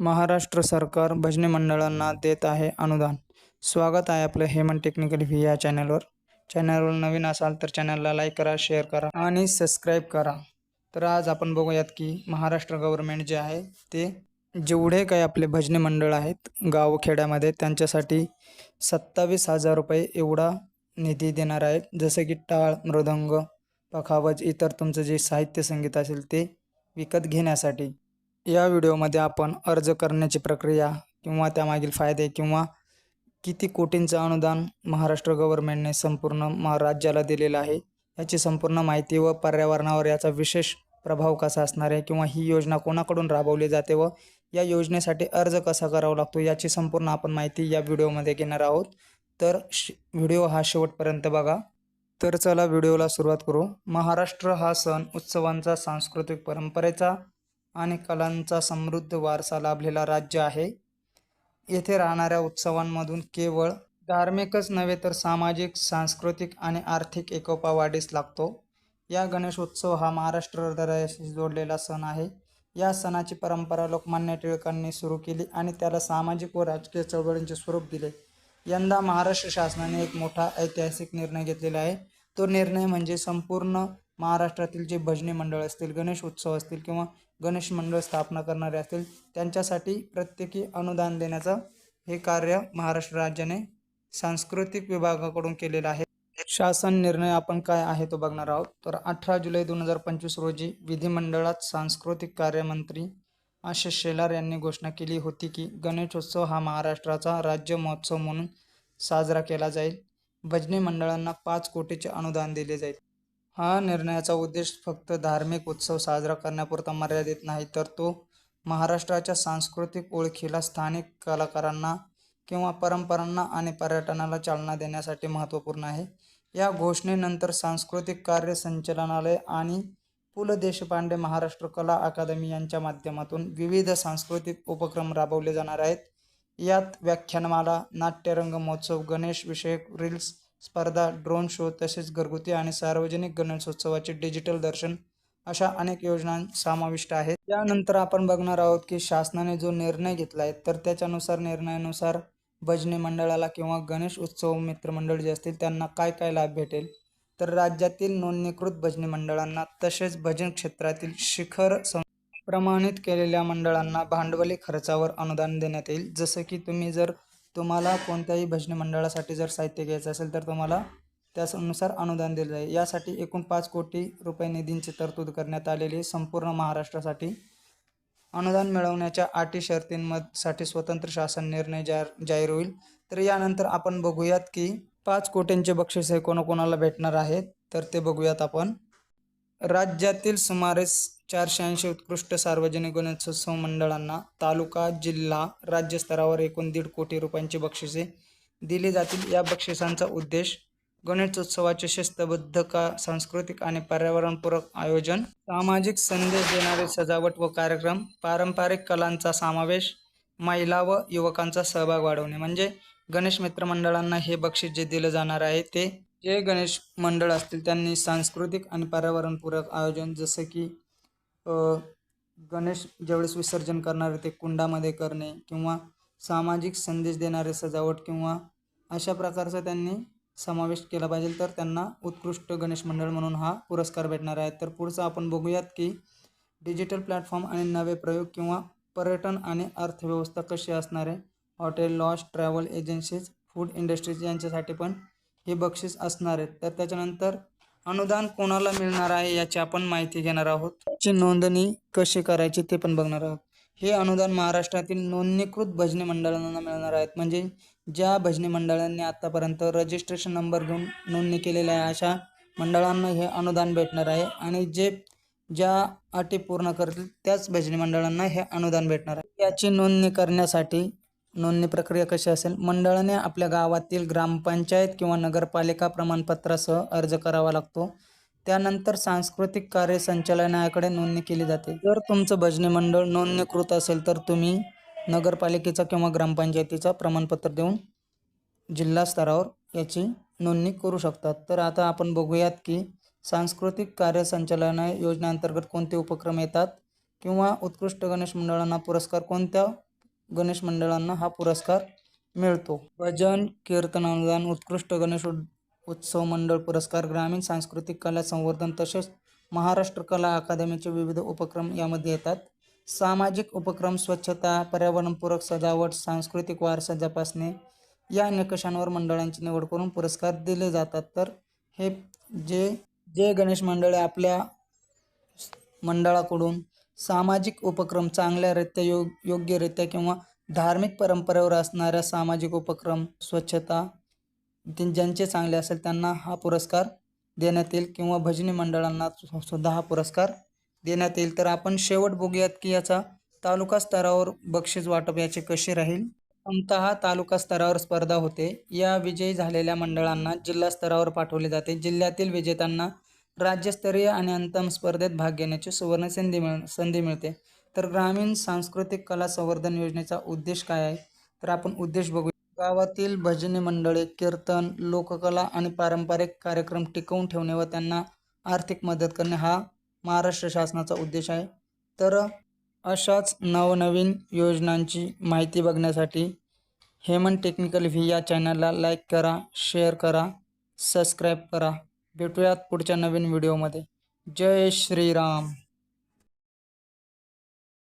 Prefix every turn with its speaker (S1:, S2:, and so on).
S1: महाराष्ट्र सरकार भजनी मंडळांना देत आहे अनुदान. स्वागत आहे आपलं हेमंत टेक्निकल व्ही या चॅनलवर. चॅनलवर नवीन असाल तर चॅनलला लाईक करा शेअर करा आणि सबस्क्राईब करा. तर आज आपण बघूयात की महाराष्ट्र गव्हर्नमेंट जे आहे ते जेवढे काही आपले भजनी मंडळ आहेत गावखेड्यामध्ये त्यांच्यासाठी सत्तावीस हजार रुपये एवढा निधी देणार आहेत. जसं की टाळ मृदंग पखावज इतर तुमचं जे साहित्य संगीत असेल ते विकत घेण्यासाठी. या व्हिडिओमध्ये आपण अर्ज करण्याची प्रक्रिया किंवा त्यामागील फायदे किंवा किती कोटींचं अनुदान महाराष्ट्र गव्हर्नमेंटने संपूर्ण महाराज्याला दिलेलं आहे याची संपूर्ण माहिती व पर्यावरणावर याचा विशेष प्रभाव कसा असणार आहे किंवा ही योजना कोणाकडून राबवली जाते व या योजनेसाठी अर्ज कसा करावा लागतो याची संपूर्ण आपण माहिती या व्हिडिओमध्ये घेणार आहोत. तर श व्हिडिओ हा शेवटपर्यंत बघा. तर चला व्हिडिओला सुरुवात करू. महाराष्ट्र हा सण उत्सवांचा सांस्कृतिक परंपरेचा आणि कलांचा समृद्ध वारसा लाभलेला राज्य आहे. येथे राहणाऱ्या उत्सवांमधून केवळ धार्मिकच नव्हे तर सामाजिक सांस्कृतिक आणि आर्थिक एकोपा वाढीस लागतो. या गणेशोत्सव हा महाराष्ट्र हृदयाशी जोडलेला सण आहे. या सणाची परंपरा लोकमान्य टिळकांनी सुरू केली आणि त्याला सामाजिक व राजकीय चळवळींचे स्वरूप दिले. यंदा महाराष्ट्र शासनाने एक मोठा ऐतिहासिक निर्णय घेतलेला आहे. तो निर्णय म्हणजे संपूर्ण महाराष्ट्रातील जे भजनी मंडळ असतील गणेश उत्सव असतील किंवा गणेश मंडळ स्थापना करणारे असतील त्यांच्यासाठी प्रत्येकी अनुदान देण्याचं हे कार्य महाराष्ट्र राज्याने सांस्कृतिक विभागाकडून केलेलं आहे. शासन निर्णय आपण काय आहे तो बघणार आहोत. तर अठरा जुलै दोन हजार पंचवीस रोजी विधिमंडळात सांस्कृतिक कार्यमंत्री आशिष शेलार यांनी घोषणा केली होती की गणेशोत्सव हा महाराष्ट्राचा राज्य महोत्सव म्हणून साजरा केला जाईल. भजनी मंडळांना पाच कोटीचे अनुदान दिले जाईल. हा निर्णयाचा उद्देश फक्त धार्मिक उत्सव साजरा करण्यापुरता मर्यादित नाही तर तो महाराष्ट्राच्या सांस्कृतिक ओळखीला स्थानिक कलाकारांना किंवा परंपरांना आणि पर्यटनाला चालना देण्यासाठी महत्त्वपूर्ण आहे. या घोषणेनंतर सांस्कृतिक कार्य संचालनालय आणि पु. ल. देशपांडे महाराष्ट्र कला अकादमी यांच्या माध्यमातून विविध सांस्कृतिक उपक्रम राबवले जाणार आहेत. यात व्याख्यानमाला नाट्यरंग महोत्सव गणेश विषयक रील्स स्पर्धा ड्रोन शो तसेच घरगुती आणि सार्वजनिक गणेशोत्सवाचे डिजिटल दर्शन अशा अनेक योजना समाविष्ट आहेत. त्यानंतर आपण बघणार आहोत की शासनाने जो निर्णय घेतला आहे तर त्याच्यानुसार निर्णयानुसार भजनी मंडळाला किंवा गणेश उत्सव मित्रमंडळ जे असतील त्यांना काय काय लाभ भेटेल? तर राज्यातील नोंदणीकृत भजनी मंडळांना तसेच भजन क्षेत्रातील शिखर प्रमाणित केलेल्या मंडळांना भांडवली खर्चावर अनुदान देण्यात येईल. जसं की तुम्ही जर तुम्हाला कोणत्याही भजनी मंडळासाठी जर साहित्य घ्यायचं असेल तर तुम्हाला त्यानुसार अनुदान दिलं जाईल. यासाठी एकूण पाच कोटी रुपये निधींची तरतूद करण्यात आलेली संपूर्ण महाराष्ट्रासाठी अनुदान मिळवण्याच्या अटी शर्तींमध्ये स्वतंत्र शासन निर्णय जाहीर जाहीर होईल. तर यानंतर आपण बघूयात की पाच कोटींचे बक्षीस हे कोणाकोणाला भेटणार आहेत तर ते बघूयात आपण. राज्यातील सुमारे चारशे ऐंशी उत्कृष्ट सार्वजनिक गणेशोत्सव मंडळांना तालुका जिल्हा राज्यस्तरावर एकूण दीड कोटी रुपयांची बक्षिसे दिली जातील. या बक्षिसांचा उद्देश गणेशोत्सवाचे शिस्तबद्ध का सांस्कृतिक आणि पर्यावरणपूरक आयोजन सामाजिक संदेश देणारे सजावट व कार्यक्रम पारंपरिक कलांचा समावेश महिला व युवकांचा सहभाग वाढवणे. म्हणजे गणेश मित्र मंडळांना हे बक्षीस जे दिलं जाणार आहे ते जे गणेश मंडळ असतील त्यांनी सांस्कृतिक आणि पर्यावरणपूरक आयोजन जसं की गणेश ज्यावेळेस विसर्जन करणारे ते कुंडामध्ये करणे किंवा सामाजिक संदेश देणारे सजावट किंवा अशा प्रकारचा त्यांनी समावेश केला पाहिजे तर त्यांना उत्कृष्ट गणेश मंडळ म्हणून हा पुरस्कार भेटणार आहे. तर पुढचं आपण बघूयात की डिजिटल प्लॅटफॉर्म आणि नवे प्रयोग किंवा पर्यटन आणि अर्थव्यवस्था कशी असणार आहे hotel lodge travel agencies food industries यांच्यासाठी पण हे बक्षीस असणार आहेत तर त्याच्यानंतर अनुदान कोणाला मिळणार आहे याची आपण माहिती घेणार आहोत. ची नोंदणी कशी करायची ते पण बघणार आहोत. हे अनुदान महाराष्ट्रातील नोंदणीकृत भजनी मंडळांना मिळणार आहेत. म्हणजे ज्या भजनी मंडळांनी आत्तापर्यंत रजिस्ट्रेशन नंबर घेऊन नोंदणी केलेल्या आहे अशा मंडळांना हे अनुदान भेटणार आहे. आणि जे ज्या अटी पूर्ण करतील त्याच भजनी मंडळांना हे अनुदान भेटणार आहे. याची नोंदणी करण्यासाठी नोंदणी प्रक्रिया कशी असेल? मंडळाने आपल्या गावातील ग्रामपंचायत किंवा नगरपालिका प्रमाणपत्रासह अर्ज करावा लागतो. त्यानंतर सांस्कृतिक कार्य संचालनाकडे नोंदणी केली जाते. जर तुमचं भजनी मंडळ नोंदणीकृत असेल तर तुम्ही नगरपालिकेचा किंवा ग्रामपंचायतीचा प्रमाणपत्र देऊन जिल्हा स्तरावर याची नोंदणी करू शकतात. तर आता आपण बघूयात की सांस्कृतिक कार्य संचालना योजनेअंतर्गत कोणते उपक्रम येतात? किंवा उत्कृष्ट गणेश मंडळांना पुरस्कार कोणत्या गणेश मंडळांना हा पुरस्कार मिळतो. भजन कीर्तन अनुदान उत्कृष्ट गणेश उत्सव मंडळ पुरस्कार ग्रामीण सांस्कृतिक कला संवर्धन तसेच महाराष्ट्र कला अकादमीचे विविध उपक्रम यामध्ये येतात. सामाजिक उपक्रम स्वच्छता पर्यावरणपूरक सजावट सांस्कृतिक वारसा जपासणे या निकषांवर मंडळांची निवड करून पुरस्कार दिले जातात. तर हे जे जे गणेश मंडळे आपल्या मंडळाकडून सामाजिक उपक्रम चांगल्यारीत्या योग योग्यरित्या किंवा धार्मिक परंपरेवर असणाऱ्या सामाजिक उपक्रम स्वच्छता ज्यांचे चांगले असेल त्यांना हा पुरस्कार देण्यात येईल किंवा भजनी मंडळांना सुद्धा हा पुरस्कार देण्यात येईल. तर आपण शेवट बघूयात की याचा तालुका स्तरावर बक्षीस वाटप याचे कसे राहील? प्रथमतः तालुका स्तरावर स्पर्धा होते. या विजयी झालेल्या मंडळांना जिल्हा स्तरावर पाठवले जाते. जिल्ह्यातील विजेत्यांना राज्यस्तरीय आणि अंतम स्पर्धेत भाग घेण्याची सुवर्ण संधी मिळ संधी मिळते. तर ग्रामीण सांस्कृतिक कला संवर्धन योजनेचा उद्देश काय आहे? तर आपण उद्देश बघू गावातील भजनी मंडळे कीर्तन लोककला आणि पारंपरिक कार्यक्रम टिकवून ठेवणे व त्यांना आर्थिक मदत करणे हा महाराष्ट्र शासनाचा उद्देश आहे. तर अशाच नवनवीन योजनांची माहिती बघण्यासाठी हेमन टेक्निकल व्ही या चॅनलला लाईक करा शेअर करा सबस्क्राईब करा. भेटूयात पुढच्या नवीन व्हिडिओमध्ये. जय श्रीराम.